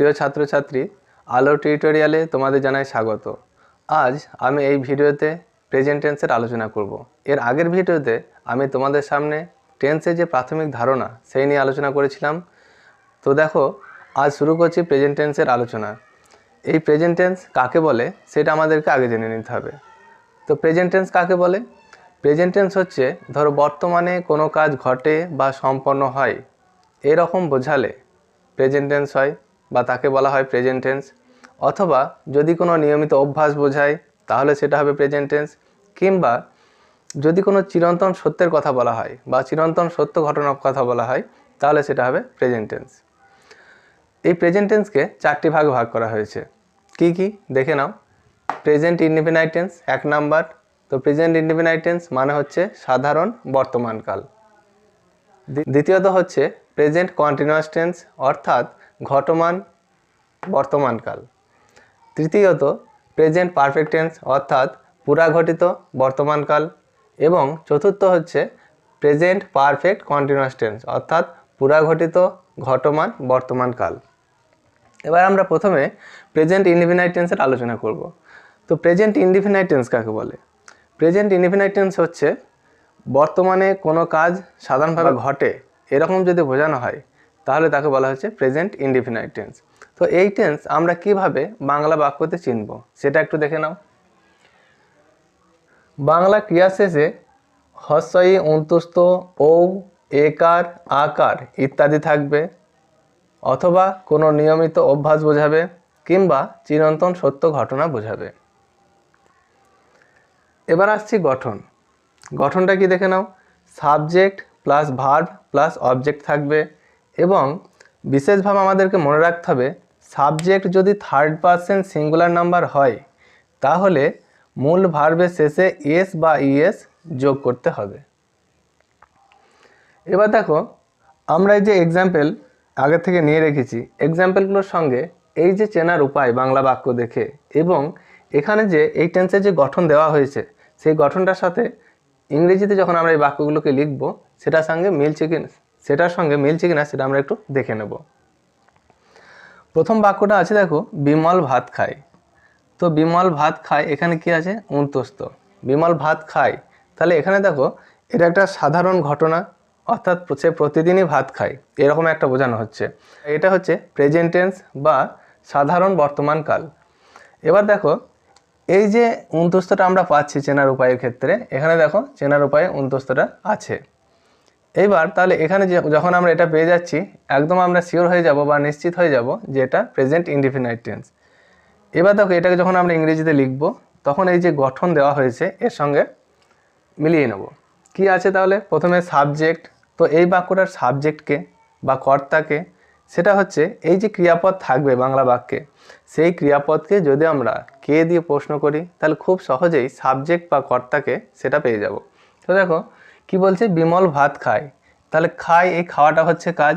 প্রিয় ছাত্রছাত্রী, আলো টিউটোরিয়ালে তোমাদের জানাই স্বাগত। আজ আমি এই ভিডিওতে প্রেজেন্ট টেন্সের আলোচনা করব। এর আগের ভিডিওতে আমি তোমাদের সামনে টেন্সের যে প্রাথমিক ধারণা, সেই নিয়ে আলোচনা করেছিলাম। তো দেখো, আজ শুরু করছি প্রেজেন্ট টেন্সের আলোচনা। এই প্রেজেন্ট টেন্স কাকে বলে, সেটা আমাদেরকে আগে জেনে নিতে হবে। তো প্রেজেন্ট টেন্স কাকে বলে? প্রেজেন্ট টেন্স হচ্ছে, ধরো বর্তমানে কোনো কাজ ঘটে বা সম্পন্ন হয়, এরকম বোঝালে প্রেজেন্ট টেন্স হয়। বা তাকে বলা হয় প্রেজেন্ট টেন্স অথবা যদি কোনো নিয়মিত অভ্যাস বোঝায়, তাহলে সেটা হবে প্রেজেন্ট টেন্স কিংবা যদি কোনো চিরন্তন সত্যের কথা বলা হয় বা চিরন্তন সত্য ঘটনার কথা বলা হয়, তাহলে সেটা হবে প্রেজেন্ট টেন্স এই প্রেজেন্ট টেন্সকে চারটি ভাগ ভাগ করা হয়েছে। কি কি? দেখে নাও। প্রেজেন্ট ইন্ডিপেন্ডেন্ট টেন্স এক নাম্বার। তো প্রেজেন্ট ইন্ডিপেন্ডেন্ট টেন্স মানে হচ্ছে সাধারণ বর্তমানকাল দ্বি- দ্বিতীয়ত হচ্ছে প্রেজেন্ট কন্টিনিউয়াস টেন্স অর্থাৎ ঘটমান বর্তমানকাল। তৃতীয়ত প্রেজেন্ট পারফেক্ট টেন্স অর্থাৎ পুরাঘটিত বর্তমানকাল। এবং চতুর্থ হচ্ছে প্রেজেন্ট পারফেক্ট কন্টিনিউয়াস টেন্স অর্থাৎ পুরাঘটিত ঘটমান বর্তমানকাল। এবার আমরা প্রথমে প্রেজেন্ট ইনডিফিনাইট টেন্সের আলোচনা করব। তো প্রেজেন্ট ইনডিফিনাইট টেন্স কাকে বলে? প্রেজেন্ট ইনডিফিনাইট টেন্স হচ্ছে বর্তমানে কোনো কাজ সাধারণভাবে ঘটে, এরকম যদি বোঝানো হয় তাহলে তাকে বলা হচ্ছে প্রেজেন্ট ইনডিফিনাইট টেন্স তো এই টেন্স আমরা কীভাবে বাংলা বাক্যতে চিনব? সেটা একটু দেখে নাও। বাংলা ক্রিয়া শেষে হস্যই অন্তুস্ত ঔ, একার, আকার ইত্যাদি থাকবে। অথবা কোনো নিয়মিত অভ্যাস বোঝাবে কিংবা চিরন্তন সত্য ঘটনা বোঝাবে। এবার আসছি গঠন। গঠনটা কি দেখে নাও? Subject plus verb plus object থাকবে। এবং বিশেষভাবে আমাদেরকে মনে রাখতে হবে সাবজেক্ট যদি থার্ড পার্সন সিঙ্গুলার নাম্বার হয়, তাহলে মূল ভার্বের শেষে এস বা ইএস যোগ করতে হবে। এবার দেখো, আমরা এই যে এক্সাম্পল আগে থেকে নিয়ে রেখেছি। এক্সাম্পলগুলোর সঙ্গে এই যে চেনার উপায় বাংলা বাক্য দেখে এবং এখানে যে এই টেন্সের যে গঠন দেওয়া হয়েছে, সেই গঠনটার সাথে ইংরেজিতে যখন আমরা এই বাক্যগুলোকে লিখব, সেটার সঙ্গে মিলছে কি সেটার সঙ্গে মিলছে কিনা সেটা আমরা একটু দেখে নেব। প্রথম বাক্যটা আছে, দেখো, বিমল ভাত খায়। তো বিমল ভাত খায়, এখানে কি আছে? উন্তস্ত বিমল ভাত খায়। তাহলে এখানে দেখো, এটা একটা সাধারণ ঘটনা, অর্থাৎ সে প্রতিদিনই ভাত খায়। এরকম একটা বোঝানো হচ্ছে। এটা হচ্ছে প্রেজেন্টেন্স বা সাধারণ বর্তমানকাল এবার দেখো, এই যে উন্তস্তটা আমরা পাচ্ছি চেনার উপায়ের ক্ষেত্রে, এখানে দেখো, চেনার উপায়ে উন্তস্তটা আছে। এইবার তাহলে এখানে যখন আমরা এটা পেয়ে যাচ্ছি, একদম আমরা শিওর হয়ে যাব বা নিশ্চিত হয়ে যাব যে এটা প্রেজেন্ট ইনডিফিনাইট টেন্স এবার দেখো, এটাকে যখন আমরা ইংরেজিতে লিখব, তখন এই যে গঠন দেওয়া হয়েছে, এর সঙ্গে মিলিয়ে নেব। কি আছে তাহলে? প্রথমে সাবজেক্ট তো এই বাক্যটার সাবজেক্টকে বা কর্তাকে, সেটা হচ্ছে এই যে ক্রিয়াপদ থাকবে বাংলা বাক্যে, সেই ক্রিয়াপদকে যদি আমরা কে দিয়ে প্রশ্ন করি, তাহলে খুব সহজেই সাবজেক্ট বা কর্তাকে সেটা পেয়ে যাব। তো দেখো কি বলছে? বিমল ভাত খায়। তাহলে খায়, এই খাওয়াটা হচ্ছে কাজ।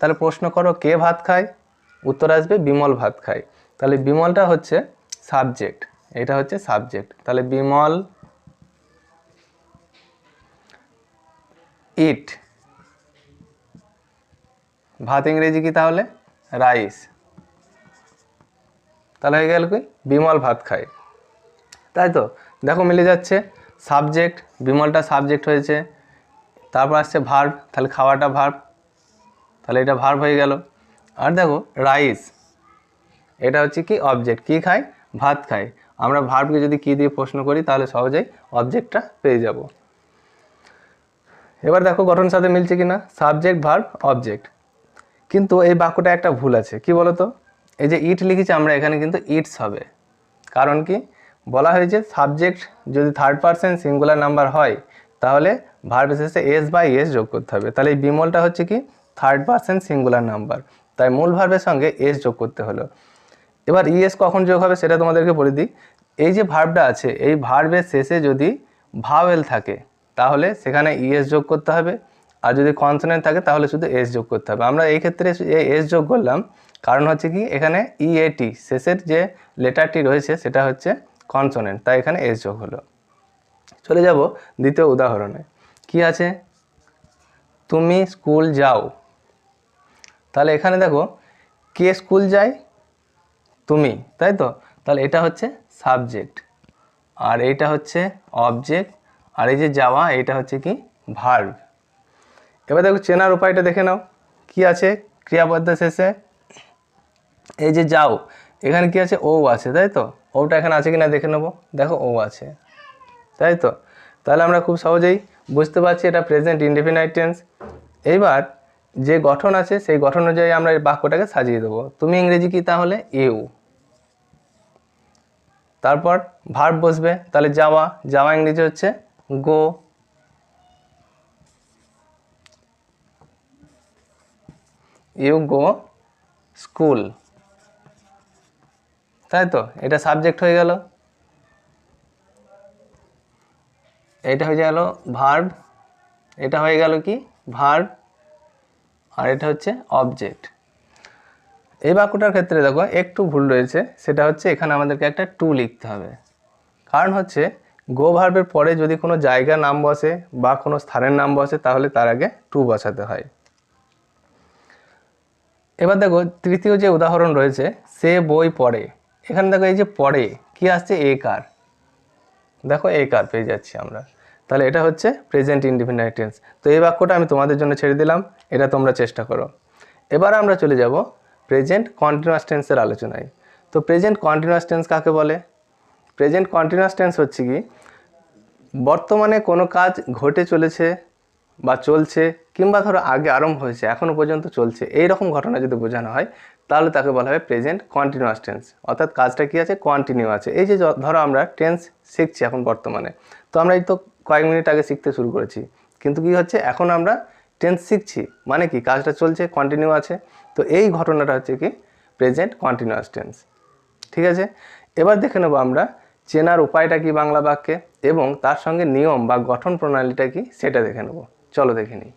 তাহলে প্রশ্ন করো, কে ভাত খায়? উত্তর আসবে, বিমল ভাত খায়। তাহলে বিমলটা হচ্ছে সাবজেক্ট এটা হচ্ছে সাবজেক্ট তাহলে বিমল ইট ভাত ইংরেজি কি তাহলে? রাইস তাহলে হয়ে গেল কি? বিমল ভাত খায়। তাই তো? দেখো মিলে যাচ্ছে। সাবজেক্ট বিমলটা সাবজেক্ট হয়েছে, তারপর আসছে ভার্ব তাহলে খাওয়াটা ভার্ব তাহলে এটা ভার্ব হয়ে গেল। আর দেখো রাইস এটা হচ্ছে কি অবজেক্ট কি খায়? ভাত খায়। আমরা ভার্বকে যদি কি দিয়ে প্রশ্ন করি, তাহলে সহজেই অবজেক্টটা পেয়ে যাব। এবার দেখো গঠন সাথে মিলছে কি না সাবজেক্ট ভার্ব অবজেক্ট কিন্তু এই বাক্যটা একটা ভুল আছে, কি বলতো? এই যে ইট লিখেছি, আমরা এখানে কিন্তু ইটস হবে। কারণ কি? বলা হয়েছে সাবজেক্ট যদি থার্ড পার্সন সিঙ্গুলার নাম্বার হয়, তাহলে ভার্ব শেষে এস বা এস যোগ করতে হবে। তাহলে এই বিমলটা হচ্ছে কি থার্ড পার্সন সিঙ্গুলার নাম্বার তাই মূল ভার্বের সঙ্গে এস যোগ করতে হলো। এবার ইএস কখন যোগ হবে সেটা তোমাদেরকে বলে দিই। এই যে ভার্বটা আছে, এই ভার্বের শেষে যদি ভাওয়েল থাকে, তাহলে সেখানে ইএস যোগ করতে হবে। আর যদি কনসোনেন্ট থাকে, তাহলে শুধু এস যোগ করতে হবে। আমরা এই ক্ষেত্রে এস যোগ করলাম। কারণ হচ্ছে কি, এখানে ইএটি শেষের যে লেটারটি রয়েছে, সেটা হচ্ছে কনসোনেন্ট তাই এখানে এস যোগ হলো। চলে যাব দ্বিতীয় উদাহরণে। কি আছে? তুমি স্কুল যাও। তাহলে এখানে দেখো, কে স্কুল যায়? তুমি, তাই তো? তাহলে এটা হচ্ছে সাবজেক্ট আর এইটা হচ্ছে অবজেক্ট আর এই যে যাওয়া এইটা হচ্ছে কি ভার্ব এবার দেখো চেনার উপায়টা দেখে নাও। কি আছে? ক্রিয়াপদের শেষে? এই যে যাও, এখানে কি আছে? ও আছে, তাই তো? ওটা এখানে আছে কি না দেখে নেব। দেখো, ও আছে। তাই তো? তাহলে আমরা খুব সহজেই বুঝতে পারছি এটা প্রেজেন্ট ইনডিফিনাইট টেন্স এইবার যে গঠন আছে, সেই গঠন অনুযায়ী আমরা এই বাক্যটাকে সাজিয়ে দেবো। তুমি ইংরেজি কি তাহলে? ইউ। তারপর ভার্ব বসবে। তাহলে যাওয়া যাওয়া ইংরেজি হচ্ছে গো ইউ গো স্কুল তাই তো? এটা সাবজেক্ট হয়ে গেল। এটা হয়ে গেল ভার্ব এটা হয়ে গেল কি? ভার্ব আর এটা হচ্ছে অবজেক্ট এই বাক্যটার ক্ষেত্রে দেখো, একটু ভুল রয়েছে। সেটা হচ্ছে এখানে আমাদেরকে একটা টু লিখতে হবে। কারণ হচ্ছে গো ভার্বের পরে যদি কোনো জায়গার নাম বসে বা কোনো স্থানের নাম বসে, তাহলে তার আগে টু বসাতে হয়। এবার দেখো, তৃতীয় যে উদাহরণ রয়েছে, সে বই পড়ে। এখানে দেখো এই যে পরে কি আসছে? এ কার দেখো এ কার পেয়ে যাচ্ছি আমরা। তাহলে এটা হচ্ছে প্রেজেন্ট ইন্ডিপেন্ডেন্ট টেন্স তো এই বাক্যটা আমি তোমাদের জন্য ছেড়ে দিলাম, এটা তোমরা চেষ্টা করো। এবার আমরা চলে যাব প্রেজেন্ট কন্টিনিউয়াস টেন্সের আলোচনায়। তো প্রেজেন্ট কন্টিনিউয়াস টেন্স কাকে বলে? প্রেজেন্ট কন্টিনিউয়াস টেন্স হচ্ছে কি, বর্তমানে কোনো কাজ ঘটে চলেছে বা চলছে কিংবা ধরো আগে আরম্ভ হয়েছে এখনও পর্যন্ত চলছে এই রকম ঘটনা যদি বোঝানো হয়, তাহলে তাকে বলা হবে প্রেজেন্ট কন্টিনিউয়াস টেন্স অর্থাৎ কাজটা কি আছে? কন্টিনিউ আছে। এই যে ধরো আমরা টেন্স শিখছি এখন বর্তমানে। তো আমরা এই তো কয়েক মিনিট আগে শিখতে শুরু করেছি। কিন্তু কি হচ্ছে? এখন আমরা টেন্স শিখছি। মানে কি? কাজটা চলছে কন্টিনিউ আছে। তো এই ঘটনাটা হচ্ছে কি? প্রেজেন্ট কন্টিনিউয়াস টেন্স ঠিক আছে? এবার দেখে নেব আমরা চেনার উপায়টা কি বাংলা বাক্যে এবং তার সঙ্গে নিয়ম বা গঠন প্রণালীটা কি, সেটা দেখে নেব। চলো দেখে নিই।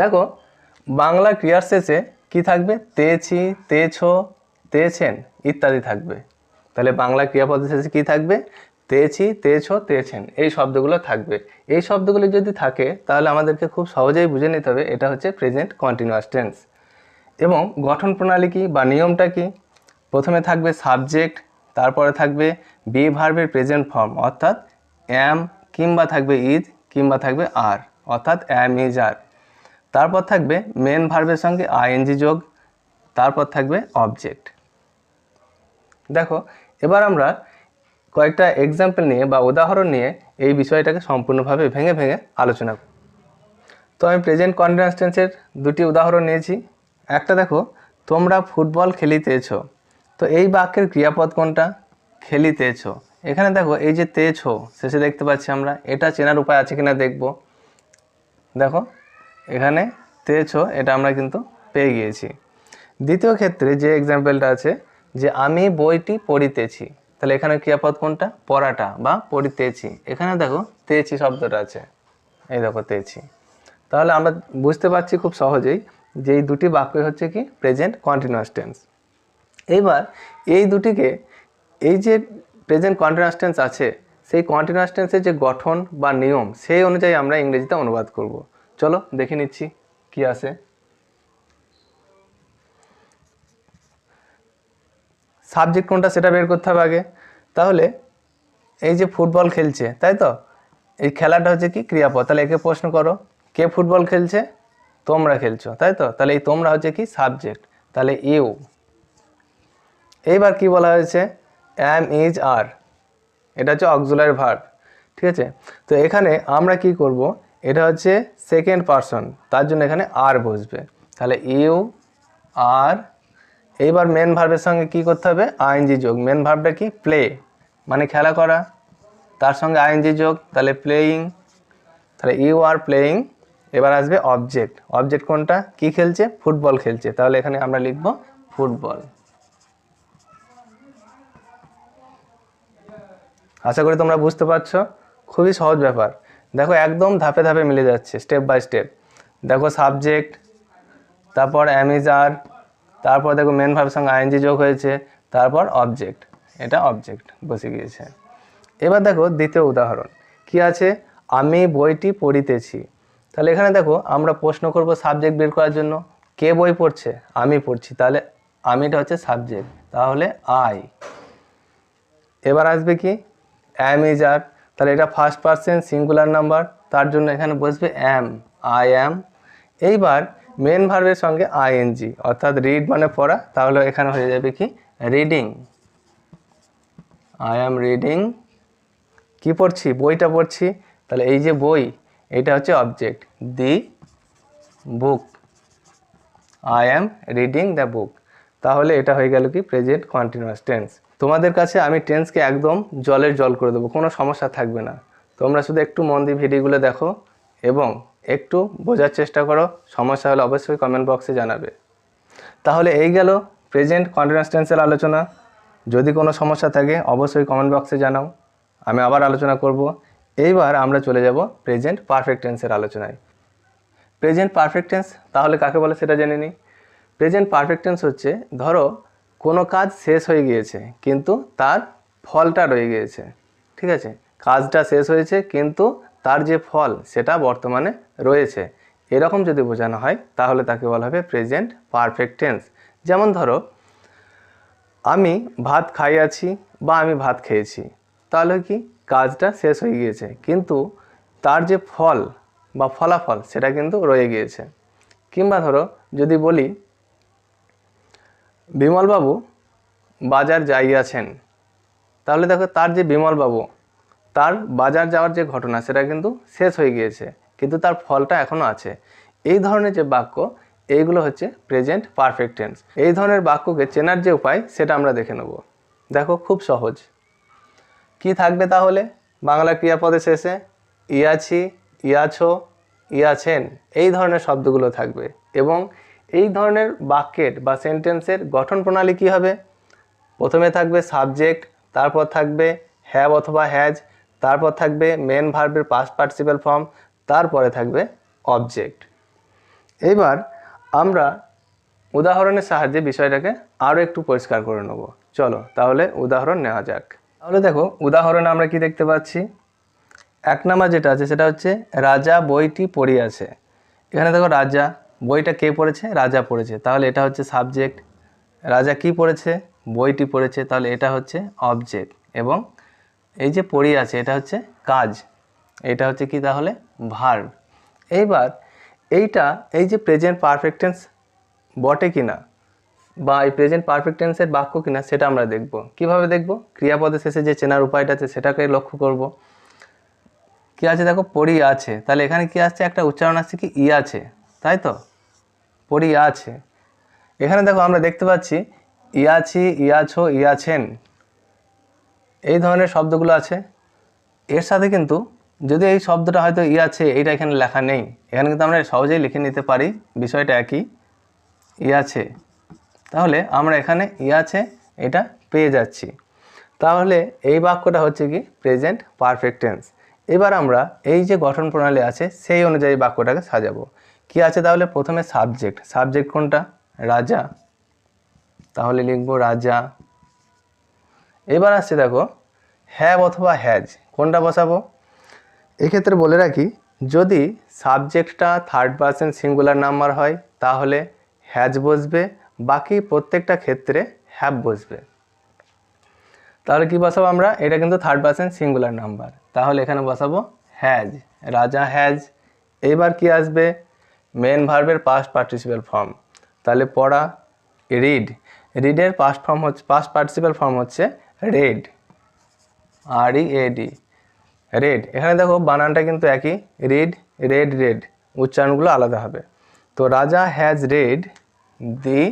দেখো, বাংলা ক্রিয়ার শেষে কি থাকবে? তেছি তেছ তেছেন ইত্যাদি থাকবে। তাহলে বাংলা ক্রিয়াপদের শেষে কি থাকবে? তেছি তেছ তেছেন এই শব্দগুলো থাকবে। এই শব্দগুলো যদি থাকে, তাহলে আমাদেরকে খুব সহজেই বুঝে নিতে হবে, এটা হচ্ছে প্রেজেন্ট কন্টিনিউয়াস টেন্স এবং গঠন প্রণালী কি বা নিয়মটা কি? প্রথমে থাকবে সাবজেক্ট তারপরে থাকবে বি ভার্বের প্রেজেন্ট ফর্ম অর্থাৎ অ্যাম কিংবা থাকবে ইজ কিংবা থাকবে আর অর্থাৎ অ্যাম ইজ আর তারপর থাকবে মেন ভার্বের সঙ্গে আইএনজি যোগ, তারপর থাকবে অবজেক্ট দেখো, এবার আমরা কয়েকটা এক্সাম্পল নিয়ে বা উদাহরণ নিয়ে এই বিষয়টাকে সম্পূর্ণভাবে ভেঙে ভেঙে আলোচনা করব তো আমি প্রেজেন্ট কন্টিনিউয়াস দুটি উদাহরণ নিয়েছি। একটা দেখো, তোমরা ফুটবল খেলিতেছ, তো এই বাক্যের ক্রিয়াপদ কোনটা? খেলিতেছ। এখানে দেখো, এই যে তেজ হো, শেষে দেখতে পাচ্ছি আমরা, এটা চেনার উপায় আছে কিনা দেখব। দেখো, এখানে তেজ হো, এটা আমরা কিন্তু পেয়ে গিয়েছি। দ্বিতীয় ক্ষেত্রে যে এক্সাম্পলটা আছে, যে আমি বইটি পড়িতেছি, তাহলে এখানে ক্রিয়াপদ কোনটা? পড়াটা বা পড়িতেছি। এখানে দেখো তেছি শব্দটা আছে। এই দেখো তেছি তাহলে আমরা বুঝতে পারছি খুব সহজেই যে এই দুটি বাক্যই হচ্ছে কি? প্রেজেন্ট কন্টিনিউয়াস টেন্স এইবার এই দুটিকে, এই যে প্রেজেন্ট কন্টিনিউয়াস টেন্স আছে, সেই কন্টিনিউয়াস টেন্সের যে গঠন বা নিয়ম, সেই অনুযায়ী আমরা ইংরেজিতে অনুবাদ করব। চলো দেখে নিচ্ছি কি আছে। সাবজেক্ট কোনটা সেটা বের করতে হবে আগে। তাহলে এই যে ফুটবল খেলছে, তাই তো? এই খেলাটা হচ্ছে কি ক্রিয়াপদ। তাহলে একে প্রশ্ন করো, কে ফুটবল খেলছে? তোমরা খেলছো, তাই তো? তাহলে এই তোমরা হচ্ছে কি সাবজেক্ট তাহলে ইউ। এইবার কি বলা হয়েছে? অ্যাম ইজ আর এটা হচ্ছে অক্সুলার ভার্ব ঠিক আছে? তো এখানে আমরা কি করব? এটা হচ্ছে সেকেন্ড পারসন তার জন্য এখানে আর বসবে। তাহলে ইউ আর এইবার মেন ভার্বের সঙ্গে কি করতে হবে? আইএনজি যোগ। মেন ভার্বটা কি? প্লে মানে খেলা করা। তার সঙ্গে আইএনজি যোগ, তাহলে প্লেয়িং তাহলে ইউ আর প্লেয়িং এবার আসবে অবজেক্ট অবজেক্ট কোনটা? কি খেলছে? ফুটবল খেলছে। তাহলে এখানে আমরা লিখব ফুটবল। আশা করি তোমরা বুঝতে পারছ। খুবই সহজ ব্যাপার। দেখো, একদম ধাপে ধাপে মিলে যাচ্ছে স্টেপ বাই স্টেপ দেখো সাবজেক্ট তারপর অ্যামিজার তারপর দেখো মেন ভাবের সঙ্গে আইএনজি যোগ হয়েছে, তারপর অবজেক্ট এটা অবজেক্ট বসে গিয়েছে। এবার দেখো, দ্বিতীয় উদাহরণ। কি আছে? আমি বইটি পড়িতেছি। তাহলে এখানে দেখো, আমরা প্রশ্ন করব সাবজেক্ট বের করার জন্য। কে বই পড়ছে? আমি পড়ছি। তাহলে আমিটা হচ্ছে সাবজেক্ট তাহলে আই এবার আসবে কি? অ্যাম ইজ আর তাহলে এটা ফার্স্ট পার্সন সিঙ্গুলার নাম্বার তার জন্য এখানে বসবে অ্যাম আই অ্যাম এইবার মেন ভার্বের সঙ্গে আইএনজি অর্থাৎ রিড মানে পড়া, তাহলে এখানে হয়ে যাবে কি? রিডিং আই অ্যাম রিডিং কি পড়ছি? বইটা পড়ছি। তাহলে এই যে বই, এটা হচ্ছে object the book I am reading the book তাহলে এটা হয়ে গেল কি? প্রেজেন্ট কন্টিনিউয়াস টেন্স তোমাদের কাছে আমি টেন্সকে একদম জলের জল করে দেবো, কোনো সমস্যা থাকবে না। তোমরা শুধু একটু মন দিয়ে ভিডিওগুলো দেখো এবং একটু বোঝার চেষ্টা করো, সমস্যা হলে অবশ্যই কমেন্ট বক্সে জানাবে। তাহলে এই গেল প্রেজেন্ট কন্টিনিউয়াস টেন্সের আলোচনা। যদি কোনো সমস্যা থাকে, অবশ্যই কমেন্ট বক্সে জানাও। আমি আবার আলোচনা করব। এইবার আমরা চলে যাব প্রেজেন্ট পারফেক্ট টেন্সের আলোচনায়। প্রেজেন্ট পারফেক্ট টেন্স তাহলে কাকে বলে সেটা জেনে নিই। প্রেজেন্ট পারফেক্ট টেন্স হচ্ছে, ধরো কোনো কাজ শেষ হয়ে গিয়েছে, কিন্তু তার ফলটা রয়ে গিয়েছে। ঠিক আছে? কাজটা শেষ হয়েছে, কিন্তু তার যে ফল, সেটা বর্তমানে রয়েছে। এরকম যদি বোঝানো হয়, তাহলে তাকে বলা হবে প্রেজেন্ট পারফেক্ট টেন্স যেমন ধরো, আমি ভাত খাইয়াছি বা আমি ভাত খেয়েছি, তাহলে কি কাজটা শেষ হয়ে গিয়েছে, কিন্তু তার যে ফল বা ফলাফল, সেটা কিন্তু রয়ে গিয়েছে। কিংবা ধরো, যদি বলি বিমলবাবু বাজার যাইয়াছেন। তাহলে দেখো তার যে বিমলবাবু, তার বাজার যাওয়ার যে ঘটনা, সেটা কিন্তু শেষ হয়ে গিয়েছে, কিন্তু তার ফলটা এখনও আছে। এই ধরনের যে বাক্য, এইগুলো হচ্ছে প্রেজেন্ট পারফেক্ট টেন্স এই ধরনের বাক্যকে চেনার যে উপায়, সেটা আমরা দেখে নেব। দেখো খুব সহজ। কি থাকবে তাহলে? বাংলা ক্রিয়াপদের শেষে, ইয়াছি, ইয়াছো, ইয়াছেন এই ধরনের শব্দগুলো থাকবে। এবং এই ধরনের বাক্যের বা সেন্টেন্সের গঠন প্রণালী কী হবে? প্রথমে থাকবে সাবজেক্ট, তারপর থাকবে হ্যাভ অথবা হ্যাজ তারপর থাকবে মেন ভার্বের পাস্ট পার্টিসিপাল ফর্ম তারপরে থাকবে অবজেক্ট এবার আমরা উদাহরণের সাহায্যে বিষয়টাকে আরও একটু পরিষ্কার করে নেব। চলো, তাহলে উদাহরণ নেওয়া যাক। তাহলে দেখো, উদাহরণে আমরা কি দেখতে পাচ্ছি? এক নাম্বার যেটা আছে, সেটা হচ্ছে, রাজা বইটি পড়িয়াছে। এখানে দেখো, রাজা বইটা কে পড়েছে? রাজা পড়েছে। তাহলে এটা হচ্ছে সাবজেক্ট রাজা কি পড়েছে? বইটি পড়েছে। তাহলে এটা হচ্ছে অবজেক্ট এবং এই যে পড়িয়ে আছে, এটা হচ্ছে কাজ। এটা হচ্ছে কি তাহলে? ভার্ব এইবার এইটা, এই যে প্রেজেন্ট পারফেক্টেন্স বটে কি না বা এই প্রেজেন্ট পারফেক্টেন্সের বাক্য কিনা, সেটা আমরা দেখব। কীভাবে দেখব? ক্রিয়াপদের শেষে যে চেনার উপায়টা আছে, সেটাকে লক্ষ্য করব। কি আছে দেখো? পড়ি আছে। তাহলে এখানে কি আসছে? একটা উচ্চারণ আসছে কি? ই আছে। তাই তো? পড়ি আছে এখানে দেখো আমরা দেখতে পাচ্ছি, ইয়াছি, ইয়াছো, ইয়াছেন। এই ধরনের শব্দগুলো আছে। এর সাথে কিন্তু যদি এই শব্দটা হয়তো ই আছে এইটা এখানে লেখা নেই। এখানে কিন্তু আমরা সহজেই লিখে নিতে পারি, বিষয়টা একই। ই আছে তাহলে আমরা এখানে ই আছে এটা পেয়ে যাচ্ছি। তাহলে এই বাক্যটা হচ্ছে কি? Present perfect tense. এবার আমরা এই যে গঠন প্রণালী আছে, সেই অনুযায়ী বাক্যটাকে সাজাবো। কি আছে তাহলে? প্রথমে সাবজেক্ট সাবজেক্ট কোনটা? রাজা। তাহলে লিখব রাজা। এবার আসছে দেখো হ্যাভ অথবা হ্যাজ কোনটা বসাবো? এক্ষেত্রে বলে রাখি, যদি সাবজেক্টটা থার্ড পার্সন সিঙ্গুলার নাম্বার হয়, তাহলে হ্যাজ বসবে, বাকি প্রত্যেকটা ক্ষেত্রে হ্যাভ বসবে। তাহলে কি বসাবো আমরা? এটা কিন্তু থার্ড পার্সন সিঙ্গুলার নাম্বার তাহলে এখানে বসাবো হ্যাজ রাজা হ্যাজ এইবার কি আসবে? মেন ভার্বের পাস্ট পার্টিসিপাল ফর্ম তাহলে পড়া রিড রিডের পাস্ট ফর্ম হচ্ছে পাস্ট পার্টিসিপাল ফর্ম হচ্ছে রেড আর ই রেড এখানে দেখো বানানটা কিন্তু একই। রিড রেড রেড উচ্চারণগুলো আলাদা হবে। তো রাজা হ্যাজ রেড দি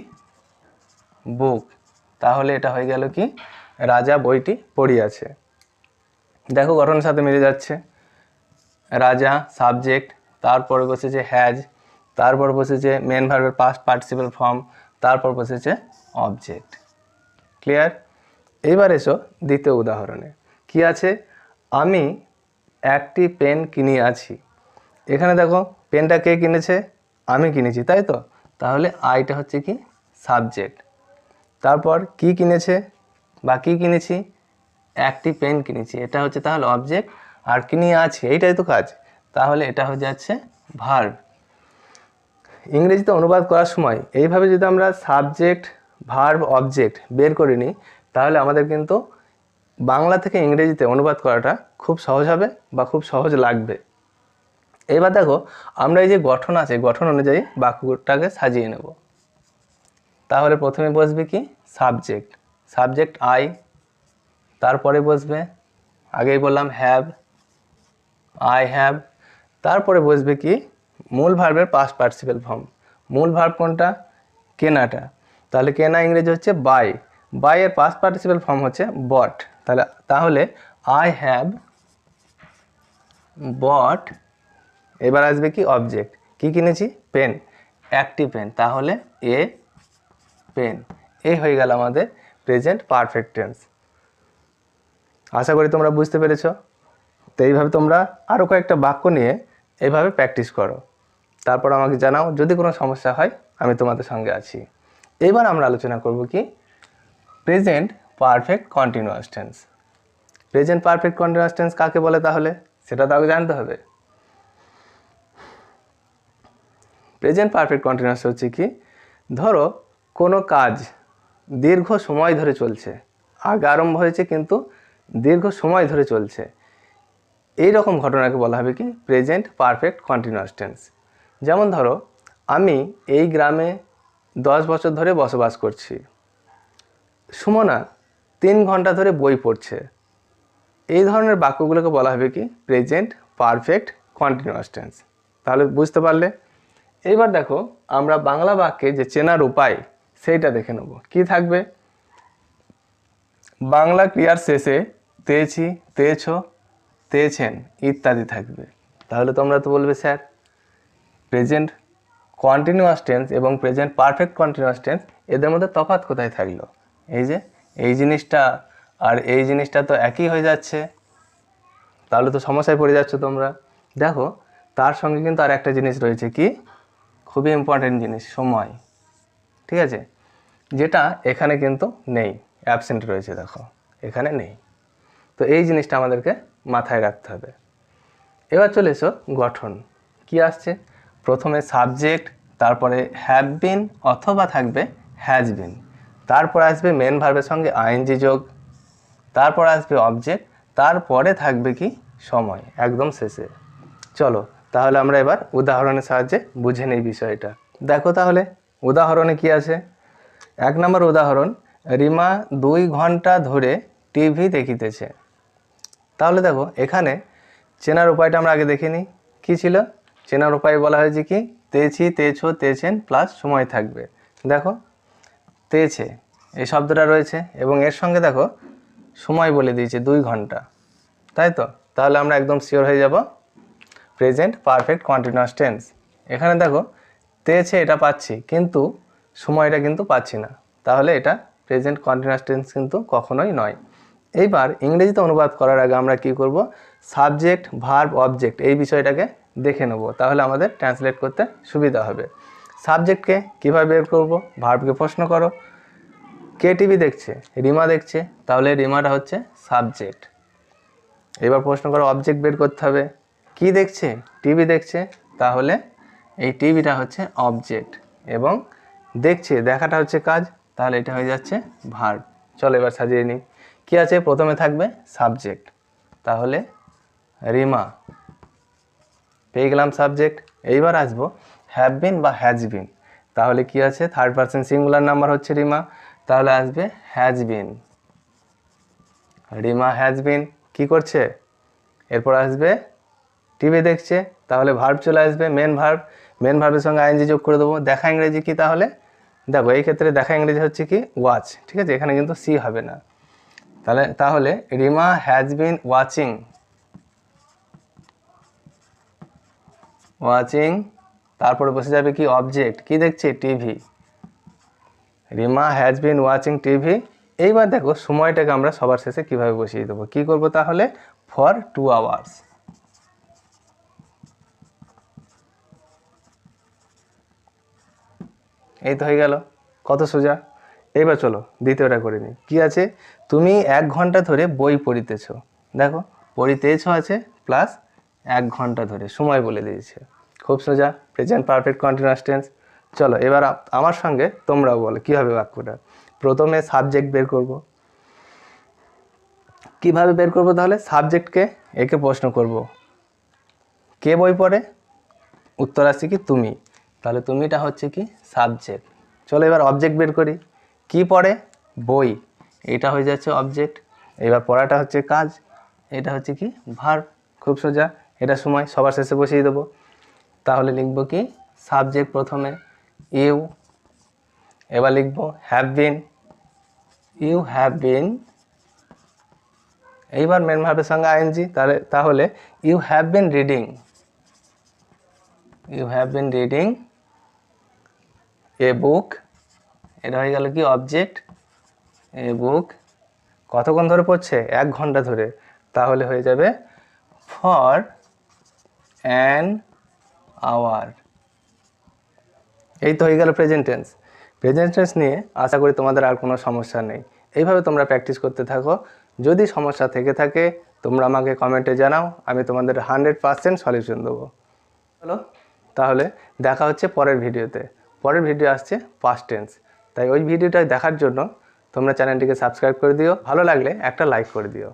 বুক তাহলে এটা হয়ে গেল কি? রাজা বইটি পড়িয়াছে। দেখো গঠনের সাথে মিলে যাচ্ছে। রাজা সাবজেক্ট তারপর বসেছে হ্যাজ তারপর বসেছে মেন ভার্বের পাস্ট পার্টিসিপাল ফর্ম তারপর বসেছে অবজেক্ট ক্লিয়ার এইবার এসো দ্বিতীয় উদাহরণে। কি আছে? আমি একটি পেন কিনি আছি। এখানে দেখো পেনটা কে কিনেছে? আমি কিনেছি, তাই তো? তাহলে আইটা হচ্ছে কি? সাবজেক্ট তারপর কি কিনেছে? বা কি কিনেছি? একটি পেন কিনেছি। এটা হচ্ছে তাহলে অবজেক্ট আর কিনিয়ে আছে, এইটাই তো কাজ। তাহলে এটা হয়ে যাচ্ছে ভার্ব ইংরেজিতে অনুবাদ করার সময় এইভাবে যদি আমরা সাবজেক্ট ভার্ব অবজেক্ট বের করে নিই, তাহলে আমাদের কিন্তু বাংলা থেকে ইংরেজিতে অনুবাদ করাটা খুব সহজ হবে বা খুব সহজ লাগবে। এবার দেখো, আমরা এই যে গঠন আছে, গঠন অনুযায়ী বাক্যটাকে সাজিয়ে নেব। তাহলে প্রথমে বসবে কি? সাবজেক্ট সাবজেক্ট আই তারপরে বসবে, আগেই বললাম হ্যাভ আই হ্যাভ তারপরে বসবে কি? মূল ভার্বের পাস্ট পার্টিসিপেল ফর্ম মূল ভার্ব কোনটা? কেনাটা। তাহলে কেনা ইংরেজি হচ্ছে বাই বাই এর পাস্ট পার্টিসিপেল ফর্ম হচ্ছে বট তাহলে তাহলে আই হ্যাভ বট এবার আসবে কি অবজেক্ট কি কিনেছি? পেন একটি পেন তাহলে এ পেন এই হয়ে গেল আমাদের প্রেজেন্ট পারফেক্ট টেন্স আশা করি তোমরা বুঝতে পেরেছ। তো এইভাবে তোমরা আরও কয়েকটা বাক্য নিয়ে এইভাবে প্র্যাকটিস করো। তারপর আমাকে জানাও, যদি কোনো সমস্যা হয়, আমি তোমাদের সঙ্গে আছি। এবার আমরা আলোচনা করব কি? Present perfect continuous tense present perfect continuous tense কাকে বলে তাহলে? সেটা তাকে জানতে হবে। প্রেজেন্ট পারফেক্ট কন্টিনিউয়াস হচ্ছে কি? ধরো, কোনো কাজ দীর্ঘ সময় ধরে চলছে। আগে আরম্ভ হয়েছে, কিন্তু দীর্ঘ সময় ধরে চলছে। এই রকম ঘটনাকে বলা হবে কি? প্রেজেন্ট পারফেক্ট কন্টিনিউয়াস টেন্স যেমন ধরো, আমি এই গ্রামে দশ বছর ধরে বসবাস করছি। সুমনা তিন ঘণ্টা ধরে বই পড়ছে। এই ধরনের বাক্যগুলোকে বলা হবে কি? প্রেজেন্ট পারফেক্ট কন্টিনিউয়াস টেন্স তাহলে বুঝতে পারলে? এইবার দেখো, আমরা বাংলা বাক্যে যে চেনার উপায়, সেইটা দেখে নেব। কি থাকবে? বাংলা ক্রিয়ার শেষে তেছি, তেছ, তেছেন ইত্যাদি থাকবে। তাহলে তোমরা তো বলবে, স্যার। প্রেজেন্ট কন্টিনিউয়াস টেন্স এবং প্রেজেন্ট পারফেক্ট কন্টিনিউয়াস টেন্স এদের মধ্যে তফাৎ কোথায় থাকল? এই যে, এই জিনিসটা আর এই জিনিসটা তো একই হয়ে যাচ্ছে। তাহলে তো সমস্যায় পড়ে যাচ্ছ তোমরা। দেখো, তার সঙ্গে কিন্তু আর একটা জিনিস রয়েছে কি? খুবই ইম্পর্টেন্ট জিনিস, সময়। ঠিক আছে? যেটা এখানে কিন্তু নেই অ্যাবসেন্ট রয়েছে, দেখো। এখানে নেই। তো এই জিনিসটা আমাদেরকে মাথায় রাখতে হবে। এবার চলে এসো গঠন। কি আসছে? প্রথমে সাবজেক্ট, তারপরে হ্যাভ বিন অথবা থাকবে হ্যাজ বিন তারপর আসবে মেন ভার্বের সঙ্গে আইএনজি যোগ। তারপর আসবে অবজেক্ট তারপরে থাকবে কি? সময়, একদম শেষে। চলো, তাহলে আমরা এবার উদাহরণের সাহায্যে বুঝে নিই বিষয়টা। দেখো তাহলে, উদাহরণে কি আছে? এক নম্বর উদাহরণ, রিমা দুই ঘণ্টা ধরে টিভি দেখিতেছে। তাহলে দেখো, এখানে চেনার উপায়টা আমরা আগে দেখিনি। কী ছিল? চেনার উপায় বলা হয়েছে কি? তেছি, তেছো, তেছেন প্লাস সময় থাকবে। দেখো, তেছে, এই শব্দটা রয়েছে এবং এর সঙ্গে দেখো, সময় বলে দিয়েছে দুই ঘণ্টা। তাই তো? তাহলে আমরা একদম শিওর হয়ে যাব। প্রেজেন্ট পারফেক্ট কন্টিনিউয়াস টেন্স এখানে দেখো, তেছে এটা পাচ্ছি, কিন্তু সময়টা কিন্তু পাচ্ছি না। তাহলে এটা প্রেজেন্ট কন্টিনিউয়াস টেন্স কিন্তু কখনোই নয়। এইবার ইংরেজিতে অনুবাদ করার আগে আমরা কি করব? সাবজেক্ট ভার্ব অবজেক্ট এই বিষয়টাকে দেখে নেব। তাহলে আমাদের ট্রান্সলেট করতে সুবিধা হবে। সাবজেক্টকে কীভাবে বের করব? ভার্বকে প্রশ্ন করো। কে টিভি দেখছে? রিমা দেখছে। তাহলে রিমাটা হচ্ছে সাবজেক্ট এবার প্রশ্ন করো অবজেক্ট বের করতে হবে। কি দেখছে? টিভি দেখছে। তাহলে এই টিভিটা হচ্ছে অবজেক্ট এবং দেখছে, দেখাটা হচ্ছে কাজ। তাহলে এটা হয়ে যাচ্ছে ভার্ব চলো এবার সাজিয়ে নিই। কী আছে? প্রথমে থাকবে সাবজেক্ট তাহলে রিমা। পেয়ে গেলাম সাবজেক্ট এইবার আসব হ্যাভ বিন বা হ্যাজ বিন তাহলে কি আছে? থার্ড পার্সন সিঙ্গুলার নাম্বার হচ্ছে রিমা। তাহলে আসবে has been Rima has been কি করছে? এরপর আসবে টিভি দেখছে। তাহলে ভার্ব চলে আসবে মেন ভার্ব মেন ভার্বের সঙ্গে আইএনজি যোগ করে দেবো। দেখা ইংরেজি কি তাহলে? দেখো, এই ক্ষেত্রে দেখা ইংরেজি হচ্ছে কি ওয়াচ ঠিক আছে? এখানে কিন্তু সি হবে না। তাহলে তাহলে Rima has been watching watching তারপরে বসে যাবে কি? অবজেক্ট কি দেখছে? TV Rima has been watching TV এইবার দেখো, সময়টাকে আমরা সবার শেষে কীভাবে বসিয়ে দেবো? কি করব তাহলে? ফর টু আওয়ার্স এই তো হয়ে গেল। কত সোজা? এইবার চলো, দ্বিতীয়টা করে নিই। কী আছে? তুমি এক ঘণ্টা ধরে বই পড়িতেছ। দেখো পড়িতেছ আছে প্লাস এক ঘণ্টা ধরে। সময় বলে দিয়েছে। খুব সোজা প্রেজেন্ট পারফেক্ট কন্টিনিউয়াস টেন্স চলো, এবার আমার সঙ্গে তোমরাও বলো, কীভাবে বাক্যটা? প্রথমে সাবজেক্ট বের করব। কীভাবে বের করব তাহলে? সাবজেক্টকে একে প্রশ্ন করব। কে বই পড়ে? উত্তর আসছে কি তুমি। তাহলে তুমিটা হচ্ছে কি? সাবজেক্ট চলো, এবার অবজেক্ট বের করি। কি পড়ে? বই। এটা হয়ে যাচ্ছে অবজেক্ট এবার পড়াটা হচ্ছে কাজ। এটা হচ্ছে কি? ভার খুব সোজা। এটা সময় সবার শেষে বসিয়ে দেবো। তাহলে লিখব কি? সাবজেক্ট প্রথমে ইউ, এবার লিখব have been you have been এইবার মেন ভার্বের সঙ্গে আইএনজি তাহলে তাহলে you have been reading you have been reading a book এটা হয়ে গেল কি? অবজেক্ট এ বুক কতক্ষণ ধরে পড়ছে? এক ঘণ্টা ধরে, তাহলে হয়ে যাবে ফর অ্যান আওয়ার। এই তো হয়ে গেল প্রেজেন্ট টেন্স প্রেজেন্ট টেন্স নিয়ে আশা করি তোমাদের আর কোনো সমস্যা নেই। এইভাবে তোমরা প্র্যাকটিস করতে থাকো। যদি সমস্যা থেকে থাকে, তোমরা আমাকে কমেন্টে জানাও। আমি তোমাদের হান্ড্রেড পার্সেন্ট সলিউশন দেবো। হলো তাহলে দেখা হচ্ছে পরের ভিডিওতে। পরের ভিডিও আসছে পাস্ট টেন্স তাই ওই ভিডিওটা দেখার জন্য তোমরা চ্যানেলটিকে সাবস্ক্রাইব করে দিও। ভালো লাগলে একটা লাইক করে দিও।